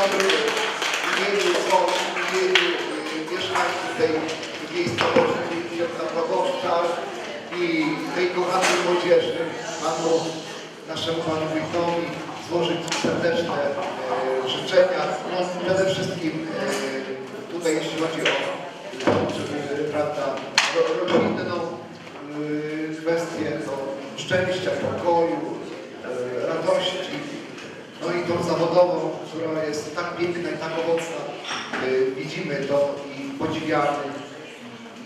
chciałbym w imieniu WOŚ, w imieniu y, mieszkańców tej miejscowości, księdza proboszcza i tej kochanej młodzieży, panu, naszemu panu wójtowi złożyć serdeczne e, życzenia. No, przede wszystkim e, tutaj jeśli chodzi o żeby, prawda, ro- rodzinną y, kwestię to szczęścia, pokoju, e, radości, no i tą zawodową, która jest tak piękna i tak owocna. Y, Widzimy to i podziwiamy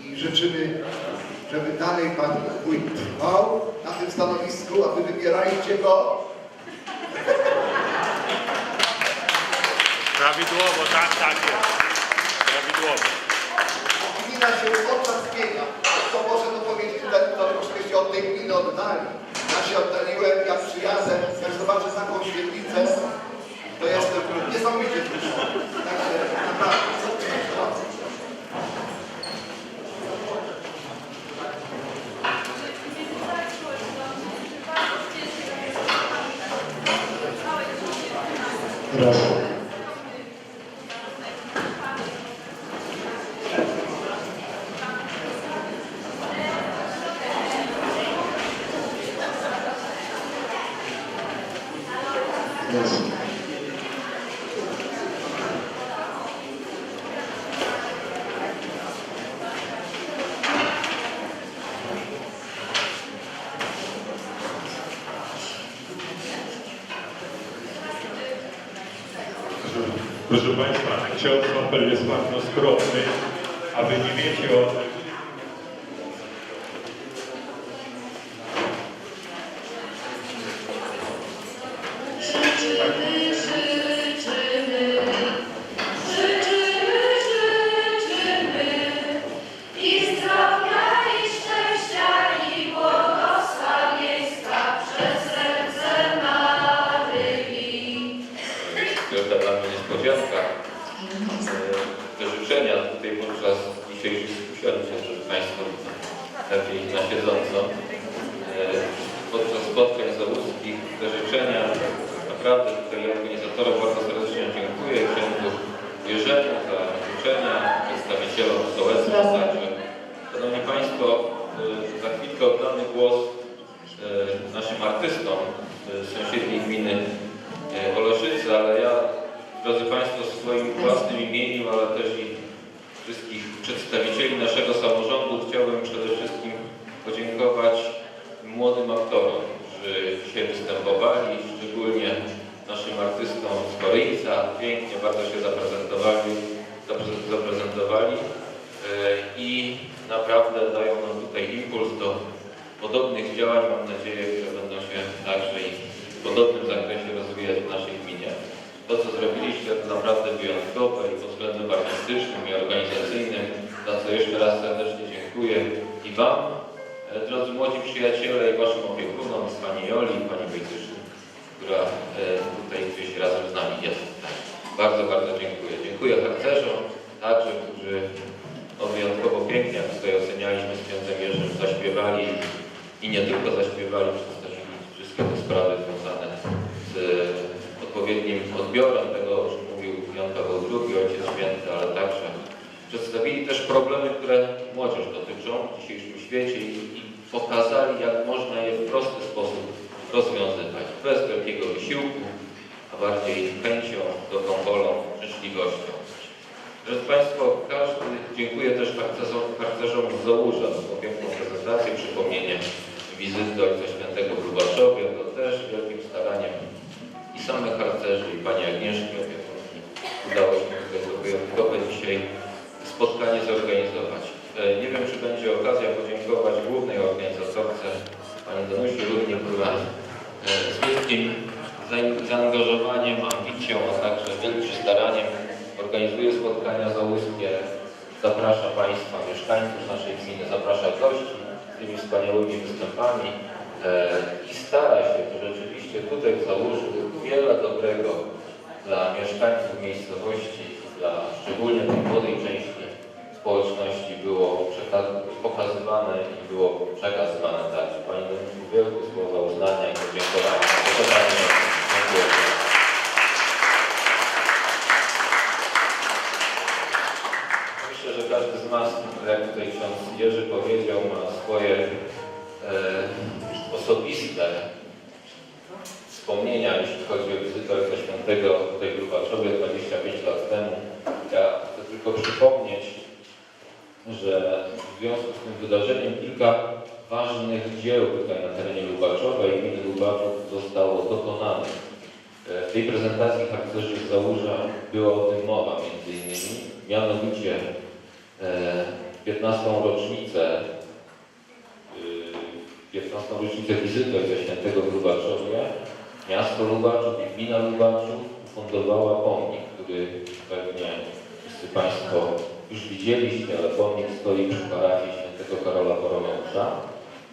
i życzymy, żeby dalej Pan Wójt trwał na tym stanowisku, a Wy wybierajcie go Prawidłowo, tak, tak jest. Prawidłowo. Gmina się podczas zmienia. To może to powiedzieć, że to troszkę się od tej gminy oddali. Ja się oddaliłem, ja przyjadę, jak zobaczę taką świetlicę, to jestem niesamowicie. Wzruszony. Także naprawdę, co Proszę Państwa, ksiądz Wampel jest bardzo skromny, a Wy nie wiecie o Wielka dla mnie niespodzianka. Te życzenia tutaj podczas dzisiejszych usiądźcie, żeby Państwo lepiej na siedząco. E, Podczas spotkań załuskich te życzenia naprawdę tutaj organizatorom bardzo serdecznie dziękuję. Księdzu Jerzemu za życzenia, przedstawicielom sołectwa także. Szanowni Państwo, e, za chwilkę oddamy głos e, naszym artystom z sąsiedniej gminy Oleszycy, ale ja, drodzy Państwo, w swoim własnym imieniu, ale też i wszystkich przedstawicieli naszego samorządu chciałbym przede wszystkim podziękować młodym aktorom, którzy dzisiaj występowali, szczególnie naszym artystom z Koryjca. Pięknie bardzo się zaprezentowali, zapre- zaprezentowali e, i naprawdę dają nam tutaj impuls do podobnych działań. Mam nadzieję, że będą się także i podobnym odpowiednim odbiorem tego, o czym mówił Jan Paweł II, Ojciec Święty, ale także przedstawili też problemy, które młodzież dotyczą w dzisiejszym świecie i, i pokazali, jak można je w prosty sposób rozwiązywać, bez wielkiego wysiłku, a bardziej chęcią, dobrą wolą, życzliwością. Drodzy Państwo, każdy, dziękuję też harcerzom, z Załuża za piękną prezentację, przypomnienie wizyty Ojca Świętego w Lubaszowie, to też wielkim staraniem samych harcerzy, i Pani Agnieszki opiekunki udało się to wyjątkowe dzisiaj spotkanie zorganizować. E, Nie wiem, czy będzie okazja podziękować głównej organizatorce, Pani Danusi Rudnie-Króla, e, z wielkim zaangażowaniem, ambicją, a także wielkim staraniem organizuje spotkania załuskie, zaprasza Państwa, mieszkańców naszej gminy, zaprasza gości z tymi wspaniałymi występami E, i stara się, to rzeczywiście Kudek założył wiele dobrego dla mieszkańców miejscowości, dla szczególnie tej młodej części społeczności było pokazywane i było przekazywane dalej. Pani Dominiku, wielkie słowa uznania i podziękowania. Dziękuję. Myślę, że każdy z nas, jak tutaj ksiądz Jerzy powiedział, ma swoje e, osobiste wspomnienia, jeśli chodzi o wizytę Ojca Świętego tutaj w Lubaczowie 25 lat temu. Ja chcę tylko przypomnieć, że w związku z tym wydarzeniem kilka ważnych dzieł tutaj na terenie Lubaczowa i gminy Lubaczów zostało dokonanych. E, W tej prezentacji harcerzy Załuża była o tym mowa między innymi, mianowicie e, 15. rocznicę y, 15. rocznicę wizyty Ojca Świętego w Lubaczowie miasto Lubaczów i gmina Lubaczów ufundowała pomnik, który pewnie wszyscy Państwo już widzieliście, ale pomnik stoi przy parafii Świętego Karola Boromeusza.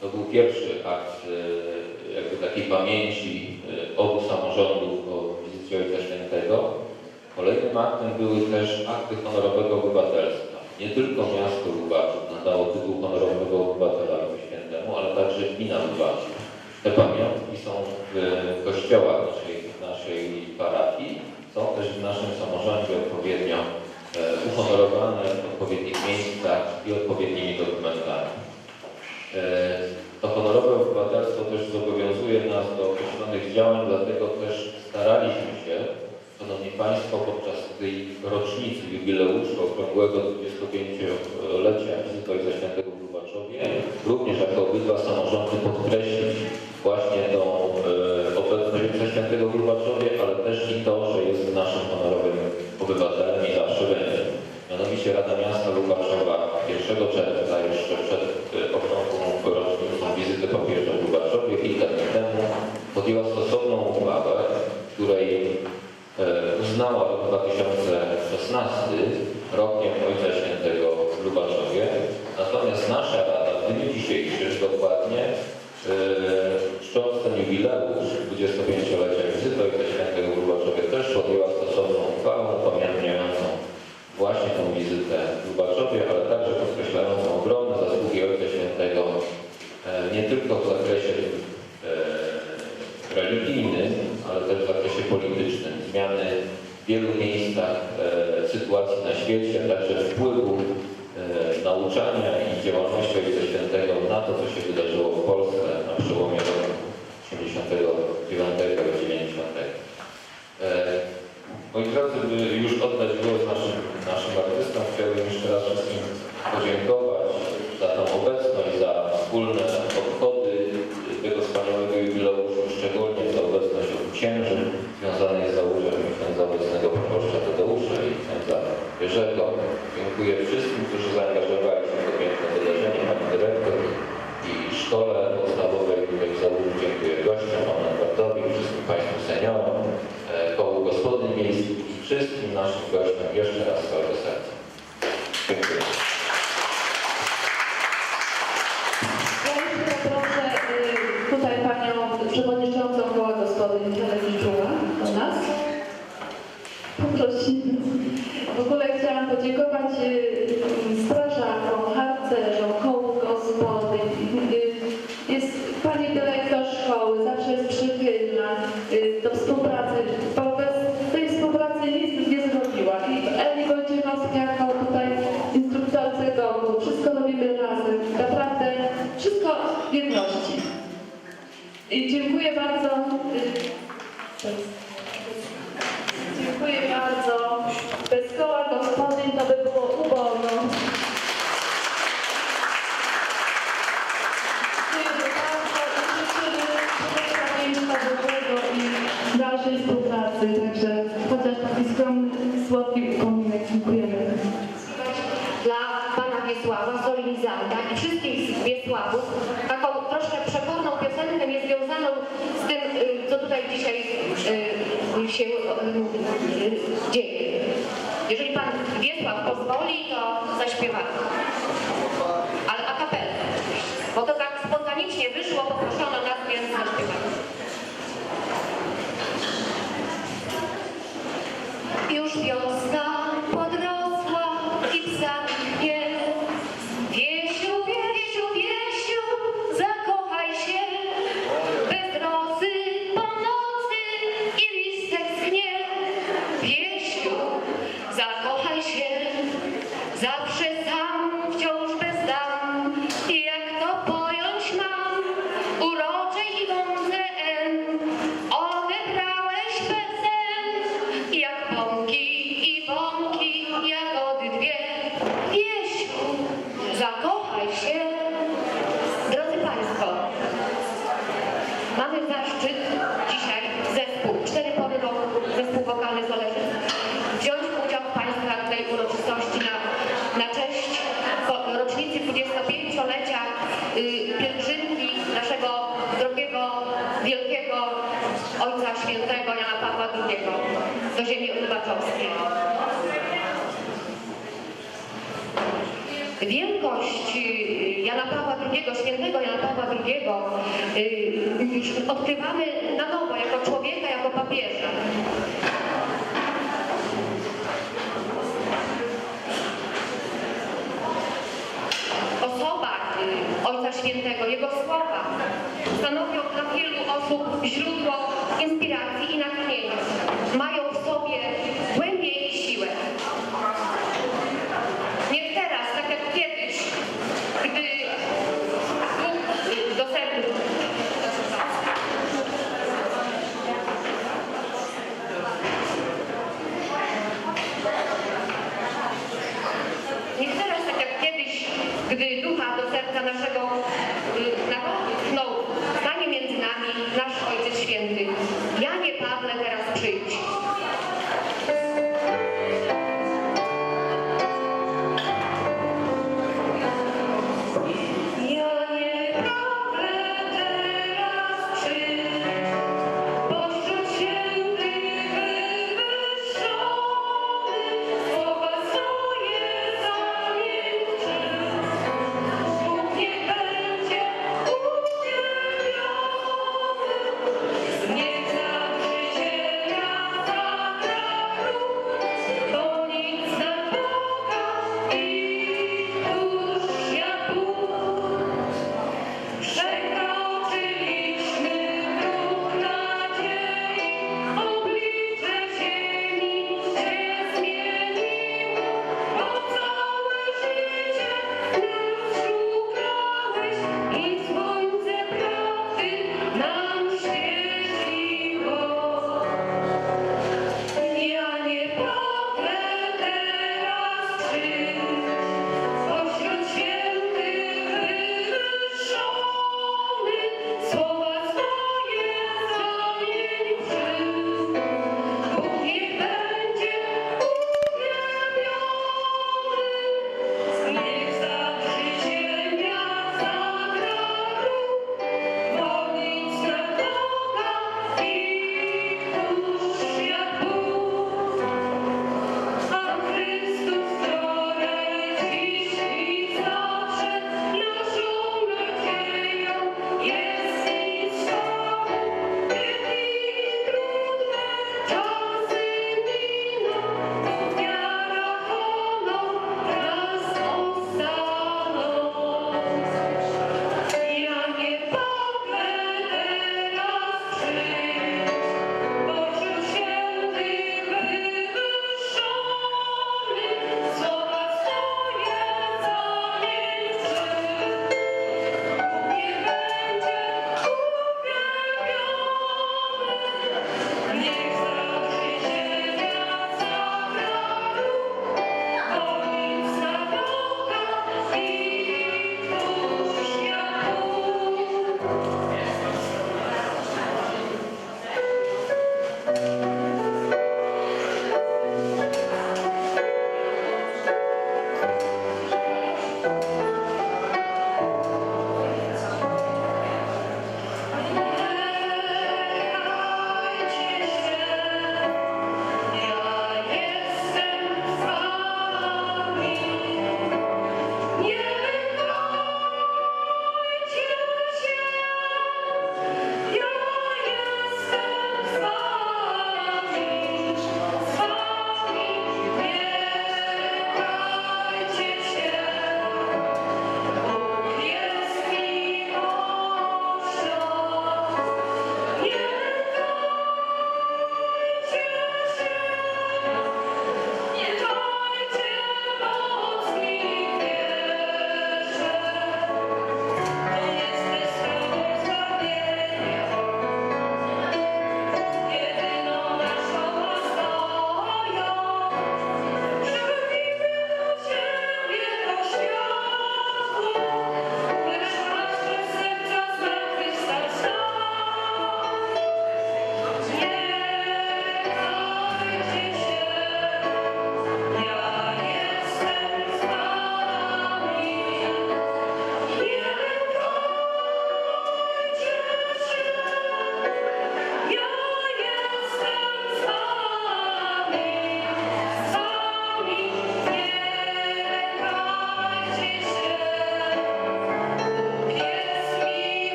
To był pierwszy akt y, jakby takiej pamięci y, obu samorządów o wizycie Ojca Świętego. Kolejnym aktem były też akty honorowego obywatelstwa. Nie tylko miasto Lubaczów nadało tytuł honorowego obywatela także gmina Lubaczów. Te pamiątki są w kościołach naszej, naszej parafii, są też w naszym samorządzie odpowiednio e, uhonorowane w odpowiednich miejscach i odpowiednimi dokumentami. E, To honorowe obywatelstwo też zobowiązuje nas do określonych działań, dlatego też staraliśmy się, Szanowni Państwo, podczas tej rocznicy jubileuszu okrągłego 25-lecia wizyty Ojca Świętego Lubaczowie, również jako obydwa samorządy podkreślić właśnie tą e, obecność Świętego w Lubaczowie, ale też i to, że jest naszym honorowym obywatelem i zawsze będzie. Mianowicie Rada Miasta Lubaczowa 1 czerwca, jeszcze przed e, okrągłą rocznicą wizyty papieża w Lubaczowie, kilka dni temu, podjęła stosowną uchwałę, w której e, uznała rok 2016 rokiem Ojca Świętego w Lubaczowie. Natomiast nasza Rada w dniu dzisiejszym dokładnie e, czcząc ten jubileusz 25-lecia wizyty Ojca Świętego w Lubaczowie też podjęła stosowną uchwałę upamiętniającą właśnie tą wizytę w Lubaczowie, ale także podkreślającą ogromne zasługi Ojca Świętego e, nie tylko w zakresie e, religijnym, ale też w zakresie politycznym. Zmiany w wielu miejscach e, sytuacji na świecie, także wpływu e, nauczania i działalności Ojca Świętego na to, co się wydarzyło w Polsce na przełomie roku 89 i 90. E, Moi drodzy, by już oddać głos naszym, naszym artystom, chciałbym jeszcze raz wszystkim podziękować za tą obecność, za wspólne obchody tego wspaniałego jubileuszu, szczególnie za obecność obu księży związanych z założeniem księdza obecnego proboszcza Tadeusza i księdza Jerzego. Dziękuję wszystkim, którzy zaangażowali się w to piękne wydarzenie, pani dyrektor i szkole podstawowej tutaj w Załużu. Dziękuję gościom, panu Edwardowi, wszystkim państwu seniorom, e, kołu gospodyń miejskich i wszystkim naszym gościom jeszcze raz z całego serca. Dziękuję. Ja jeszcze poproszę y, tutaj panią przewodniczącą koła gospodyń Telewizjona do nas. Poprosimy. W ogóle chciałam podziękować y, strażakom, harcerzom, kołu gospodyń. Y, Jest pani dyrektor szkoły, zawsze jest przychylna y, do współpracy, bo bez tej współpracy nic by nie zrobiła. I Eli Wojciechowska jako tutaj instruktorce domu, wszystko robimy razem. Naprawdę wszystko w jedności. I dziękuję bardzo. y, Dziękuję bardzo. Bez koła gospodyń to by było ubogo. Dziękuję bardzo i życzymy błogosławieństwa dobrego i dalszej współpracy. Także chociaż taki skromny, słodki upominek. Dziękujemy. dla pana Wiesława, solenizanta i wszystkich Wiesławów taką troszkę przekorną piosenkę niezwiązaną z tym, y, co tutaj dzisiaj y, się y, dzieje. Jeżeli pan Wiesław pozwoli, to zaśpiewamy. Zakochaj się. Drodzy Państwo, mamy zaszczyt dzisiaj zespół, cztery pory roku, zespół wokalny Soleżyn, wziąć udział w Państwa tej uroczystości na, na cześć rocznicy 25-lecia y, pielgrzymki naszego drogiego, wielkiego Ojca Świętego Jana Pawła II do ziemi odbaczowskiej twórczość y, Jana Pawła II, świętego Jana Pawła II y, odkrywamy na nowo jako człowieka, jako papieża. Osoba y, Ojca Świętego, jego słowa stanowią dla wielu osób źródło inspiracji i natchnienia.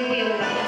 Uroczystości. Dziękujemy bardzo.